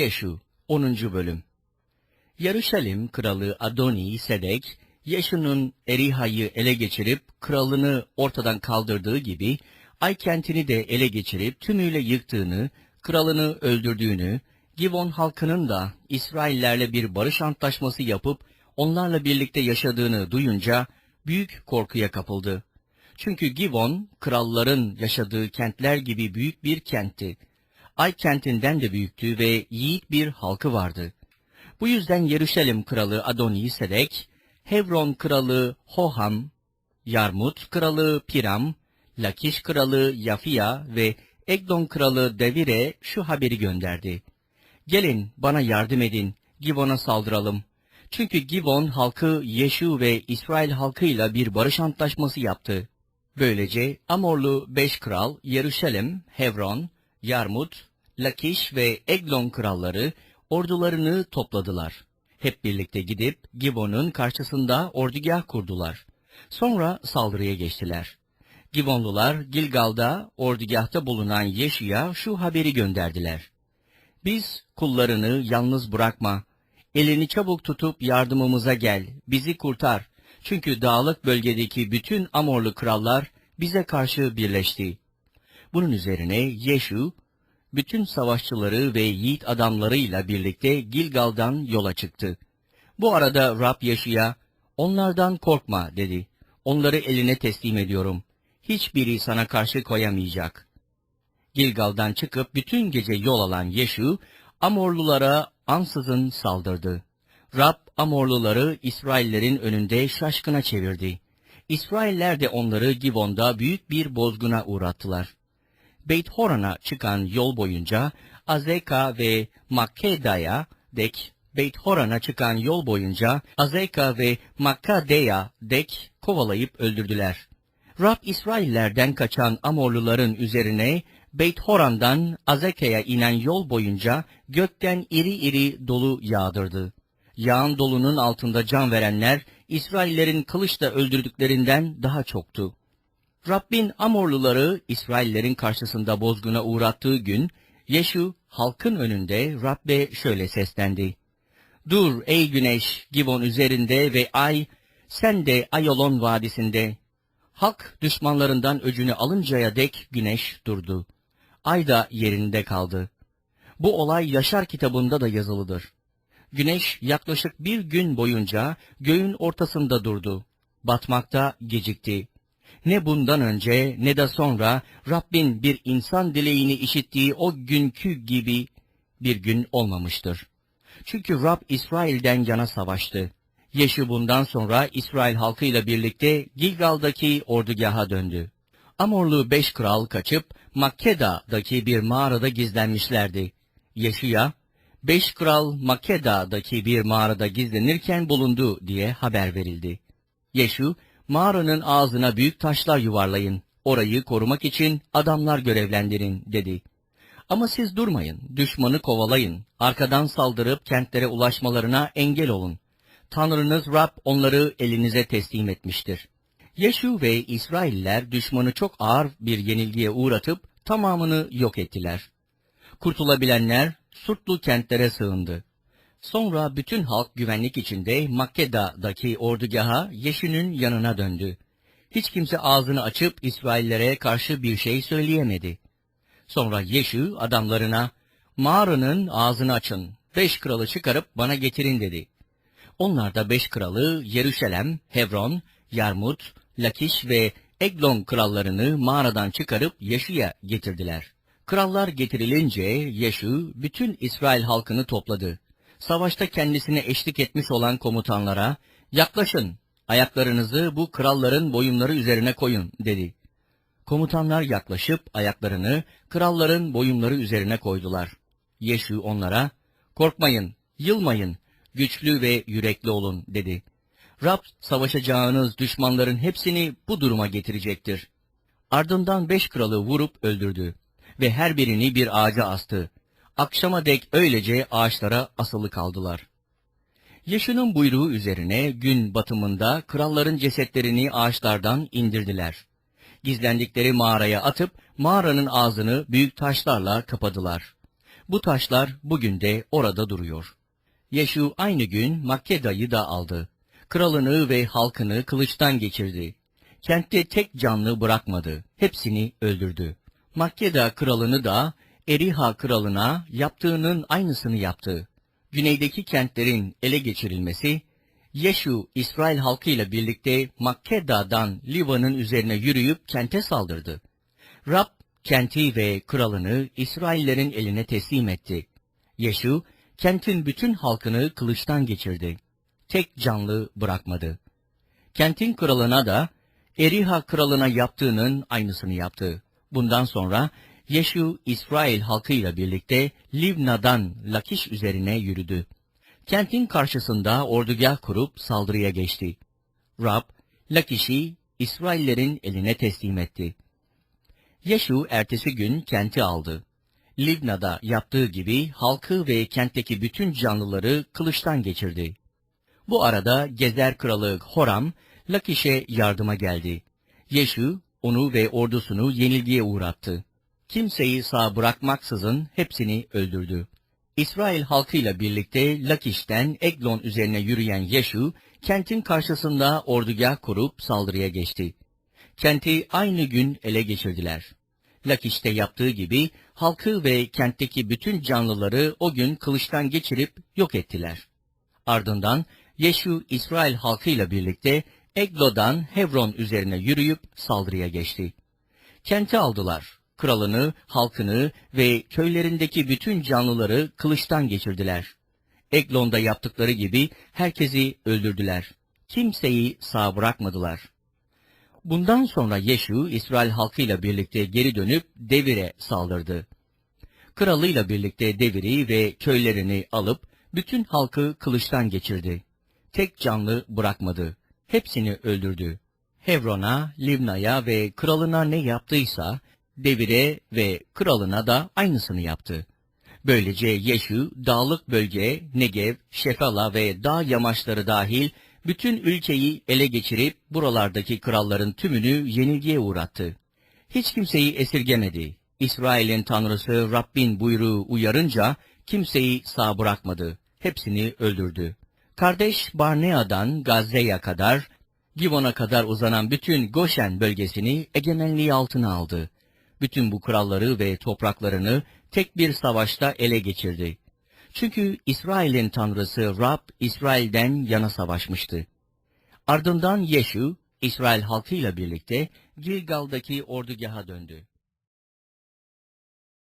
Yeşu 10. Bölüm Yarışalim kralı Adoni Sedek, Yeşu'nun Eriha'yı ele geçirip kralını ortadan kaldırdığı gibi, Ay kentini de ele geçirip tümüyle yıktığını, kralını öldürdüğünü, Givon halkının da İsraillerle bir barış antlaşması yapıp onlarla birlikte yaşadığını duyunca büyük korkuya kapıldı. Çünkü Givon, kralların yaşadığı kentler gibi büyük bir kentti. Ay kentinden de büyüktü ve yiğit bir halkı vardı. Bu yüzden Yeruşalim kralı Adoni Sedek, Hebron kralı Hoham, Yarmut kralı Piram, Lakiş kralı Yafia ve Eglon kralı Devire şu haberi gönderdi. Gelin bana yardım edin, Givon'a saldıralım. Çünkü Givon halkı Yeşu ve İsrail halkıyla bir barış antlaşması yaptı. Böylece Amorlu beş kral Yeruşalim, Hebron, Yarmut, Lakiş ve Eglon kralları ordularını topladılar. Hep birlikte gidip Givon'un karşısında ordugah kurdular. Sonra saldırıya geçtiler. Givonlular Gilgal'da ordugahta bulunan Yeşu'ya şu haberi gönderdiler. Biz kullarını yalnız bırakma. Elini çabuk tutup yardımımıza gel, bizi kurtar. Çünkü dağlık bölgedeki bütün Amorlu krallar bize karşı birleşti. Bunun üzerine Yeşu, bütün savaşçıları ve yiğit adamlarıyla birlikte Gilgal'dan yola çıktı. Bu arada Rab Yeşu'ya, onlardan korkma dedi. Onları eline teslim ediyorum. Hiçbiri sana karşı koyamayacak. Gilgal'dan çıkıp bütün gece yol alan Yeşu, Amorlulara ansızın saldırdı. Rab Amorluları İsraillerin önünde şaşkına çevirdi. İsrailler de onları Givon'da büyük bir bozguna uğrattılar. Beyt Horan'a çıkan yol boyunca Azeka ve Makkeda'ya dek Beyt Horan'a çıkan yol boyunca Azeka ve Makkadeya dek kovalayıp öldürdüler. Rab İsraillerden kaçan Amorluların üzerine Beyt Horan'dan Azeka'ya inen yol boyunca gökten iri iri dolu yağdırdı. Yağın dolunun altında can verenler İsraillerin kılıçla öldürdüklerinden daha çoktu. Rabbin Amorluları İsraillerin karşısında bozguna uğrattığı gün Yeşu halkın önünde Rabbe şöyle seslendi. Dur ey güneş Givon üzerinde ve ay sen de Ayolon vadisinde. Halk düşmanlarından öcünü alıncaya dek güneş durdu. Ay da yerinde kaldı. Bu olay Yaşar kitabında da yazılıdır. Güneş yaklaşık bir gün boyunca göğün ortasında durdu. Batmakta gecikti. Ne bundan önce ne de sonra Rabbin bir insan dileğini işittiği o günkü gibi bir gün olmamıştır. Çünkü Rab İsrail'den yana savaştı. Yeşu bundan sonra İsrail halkıyla birlikte Gilgal'daki ordugaha döndü. Amorlu beş kral kaçıp Makkeda'daki bir mağarada gizlenmişlerdi. Yeşu'ya, beş kral Makkeda'daki bir mağarada gizlenirken bulundu diye haber verildi. Yeşu, mağaranın ağzına büyük taşlar yuvarlayın, orayı korumak için adamlar görevlendirin dedi. Ama siz durmayın, düşmanı kovalayın, arkadan saldırıp kentlere ulaşmalarına engel olun. Tanrınız Rab onları elinize teslim etmiştir. Yeşu ve İsrailler düşmanı çok ağır bir yenilgiye uğratıp tamamını yok ettiler. Kurtulabilenler Surtlu kentlere sığındı. Sonra bütün halk güvenlik içinde Makkeda'daki ordugaha Yeşu'nun yanına döndü. Hiç kimse ağzını açıp İsraillere karşı bir şey söyleyemedi. Sonra Yeşu adamlarına, mağaranın ağzını açın, beş kralı çıkarıp bana getirin dedi. Onlar da beş kralı Yeruşalem, Hebron, Yarmut, Lakiş ve Eglon krallarını mağaradan çıkarıp Yeşu'ya getirdiler. Krallar getirilince Yeşu bütün İsrail halkını topladı. Savaşta kendisine eşlik etmiş olan komutanlara, yaklaşın, ayaklarınızı bu kralların boyunları üzerine koyun dedi. Komutanlar yaklaşıp ayaklarını kralların boyunları üzerine koydular. Yeşu onlara, korkmayın, yılmayın, güçlü ve yürekli olun dedi. Rab savaşacağınız düşmanların hepsini bu duruma getirecektir. Ardından beş kralı vurup öldürdü ve her birini bir ağaca astı. Akşama dek öylece ağaçlara asılı kaldılar. Yeşil'in buyruğu üzerine gün batımında kralların cesetlerini ağaçlardan indirdiler. Gizlendikleri mağaraya atıp mağaranın ağzını büyük taşlarla kapadılar. Bu taşlar bugün de orada duruyor. Yeşu aynı gün Makkeda'yı da aldı. Kralını ve halkını kılıçtan geçirdi. Kentte tek canlı bırakmadı. Hepsini öldürdü. Makkeda kralını da Eriha kralına yaptığının aynısını yaptı. Güneydeki kentlerin ele geçirilmesi, Yeşu İsrail halkıyla birlikte Makkeda'dan Livan'ın üzerine yürüyüp kente saldırdı. Rab kenti ve kralını İsraillerin eline teslim etti. Yeşu kentin bütün halkını kılıçtan geçirdi. Tek canlı bırakmadı. Kentin kralına da Eriha kralına yaptığının aynısını yaptı. Bundan sonra Yeşu İsrail halkıyla birlikte Livna'dan Lakiş üzerine yürüdü. Kentin karşısında ordugah kurup saldırıya geçti. Rab, Lakiş'i İsraillerin eline teslim etti. Yeşu ertesi gün kenti aldı. Livna'da yaptığı gibi halkı ve kentteki bütün canlıları kılıçtan geçirdi. Bu arada Gezer kralı Horam, Lakiş'e yardıma geldi. Yeşu, onu ve ordusunu yenilgiye uğrattı. Kimseyi sağ bırakmaksızın hepsini öldürdü. İsrail halkıyla birlikte Lakiş'ten Eglon üzerine yürüyen Yeşu, kentin karşısında ordugah kurup saldırıya geçti. Kenti aynı gün ele geçirdiler. Lakiş'te yaptığı gibi halkı ve kentteki bütün canlıları o gün kılıçtan geçirip yok ettiler. Ardından Yeşu İsrail halkıyla birlikte Eglo'dan Hevron üzerine yürüyüp saldırıya geçti. Kenti aldılar. Kralını, halkını ve köylerindeki bütün canlıları kılıçtan geçirdiler. Eglon'da yaptıkları gibi herkesi öldürdüler. Kimseyi sağ bırakmadılar. Bundan sonra Yeşu İsrail halkıyla birlikte geri dönüp Devir'e saldırdı. Kralıyla birlikte Devir'i ve köylerini alıp bütün halkı kılıçtan geçirdi. Tek canlı bırakmadı. Hepsini öldürdü. Hevron'a, Livna'ya ve kralına ne yaptıysa Devir'e ve kralına da aynısını yaptı. Böylece Yeşu, dağlık bölge, Negev, Şefala ve dağ yamaçları dahil bütün ülkeyi ele geçirip buralardaki kralların tümünü yenilgiye uğrattı. Hiç kimseyi esirgemedi. İsrail'in tanrısı Rabbin buyruğu uyarınca kimseyi sağ bırakmadı. Hepsini öldürdü. Kardeş Barnea'dan Gazze'ye kadar, Givon'a kadar uzanan bütün Goşen bölgesini egemenliği altına aldı. Bütün bu kralları ve topraklarını tek bir savaşta ele geçirdi. Çünkü İsrail'in tanrısı Rab İsrail'den yana savaşmıştı. Ardından Yeşu, İsrail halkıyla birlikte Gilgal'daki ordugaha döndü.